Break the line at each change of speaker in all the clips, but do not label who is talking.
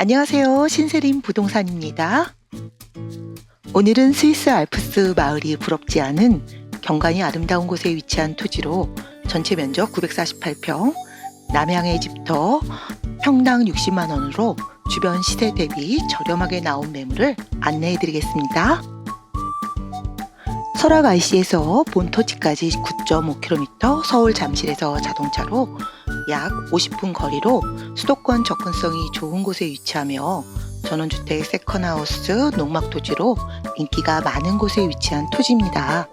안녕하세요. 신세림 부동산입니다. 오늘은 스위스 알프스 마을이 부럽지 않은 경관이 아름다운 곳에 위치한 토지로 전체 면적 948평, 남향의 집터 평당 60만 원으로 주변 시세 대비 저렴하게 나온 매물을 안내해 드리겠습니다. 설악 IC에서 본토지까지 9.5km, 서울 잠실에서 자동차로 약 50분 거리로 수도권 접근성이 좋은 곳에 위치하며 전원주택 세컨하우스 농막 토지로 인기가 많은 곳에 위치한 토지입니다.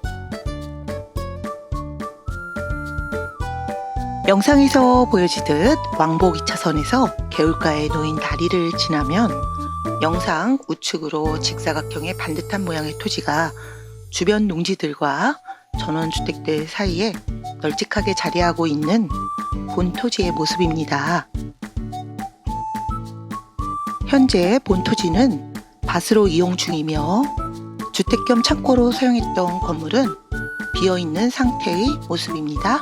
영상에서 보여지듯 왕복 2차선에서 개울가에 놓인 다리를 지나면 영상 우측으로 직사각형의 반듯한 모양의 토지가 주변 농지들과 전원주택들 사이에 널찍하게 자리하고 있는 본토지의 모습입니다. 현재 본토지는 밭으로 이용 중이며 주택 겸 창고로 사용했던 건물은 비어 있는 상태의 모습입니다.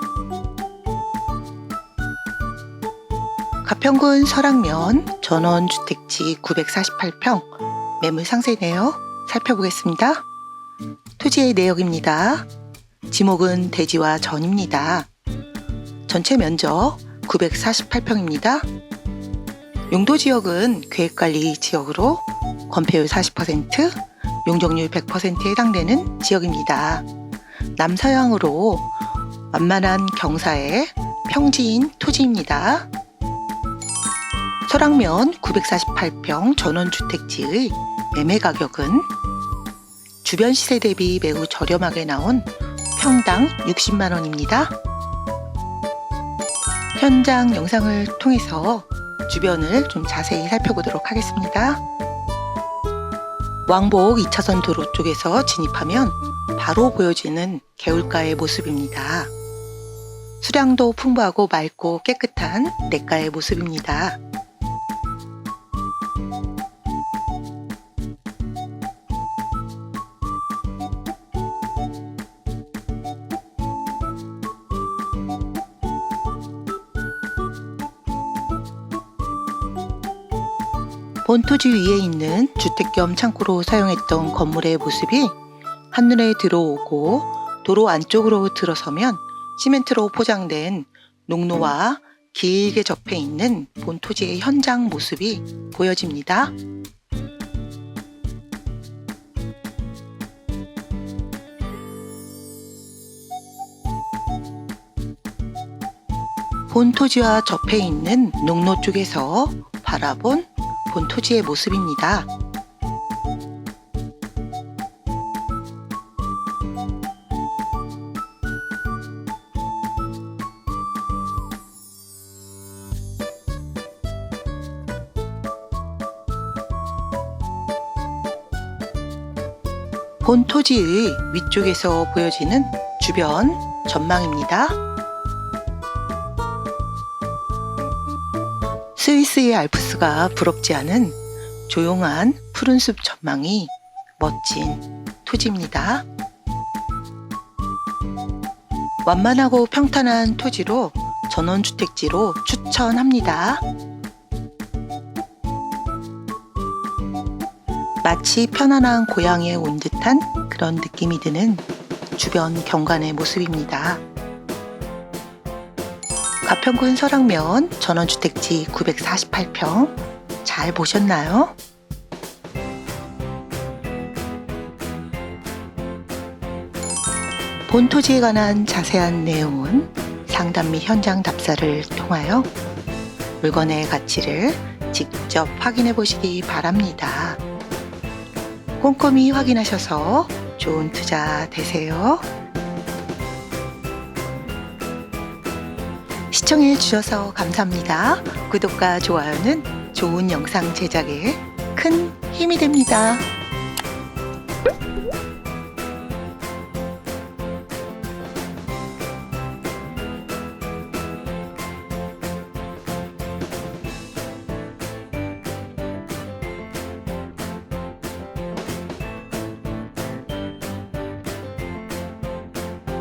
가평군 설악면 전원주택지 948평 매물 상세네요. 살펴보겠습니다. 토지의 내역입니다. 지목은 대지와 전입니다. 전체 면적 948평입니다. 용도 지역은 계획관리 지역으로 건폐율 40%, 용적률 100%에 해당되는 지역입니다. 남서향으로 완만한 경사의 평지인 토지입니다. 설악면 948평 전원주택지의 매매 가격은 주변 시세 대비 매우 저렴하게 나온 평당 60만 원입니다. 현장 영상을 통해서 주변을 좀 자세히 살펴보도록 하겠습니다. 왕복 2차선 도로 쪽에서 진입하면 바로 보여지는 개울가의 모습입니다. 수량도 풍부하고 맑고 깨끗한 냇가의 모습입니다. 본토지 위에 있는 주택 겸 창고로 사용했던 건물의 모습이 한눈에 들어오고 도로 안쪽으로 들어서면 시멘트로 포장된 농로와 길게 접해 있는 본토지의 현장 모습이 보여집니다. 본토지와 접해 있는 농로 쪽에서 바라본 본 토지의 모습입니다. 본 토지의 위쪽에서 보여지는 주변 전망입니다. 스위스의 알프스가 부럽지 않은 조용한 푸른 숲 전망이 멋진 토지입니다. 완만하고 평탄한 토지로 전원주택지로 추천합니다. 마치 편안한 고향에 온 듯한 그런 느낌이 드는 주변 경관의 모습입니다. 가평군 설악면 전원주택지 948평 잘 보셨나요? 본 토지에 관한 자세한 내용은 상담 및 현장 답사를 통하여 물건의 가치를 직접 확인해 보시기 바랍니다. 꼼꼼히 확인하셔서 좋은 투자 되세요. 시청해 주셔서 감사합니다. 구독과 좋아요는 좋은 영상 제작에 큰 힘이 됩니다.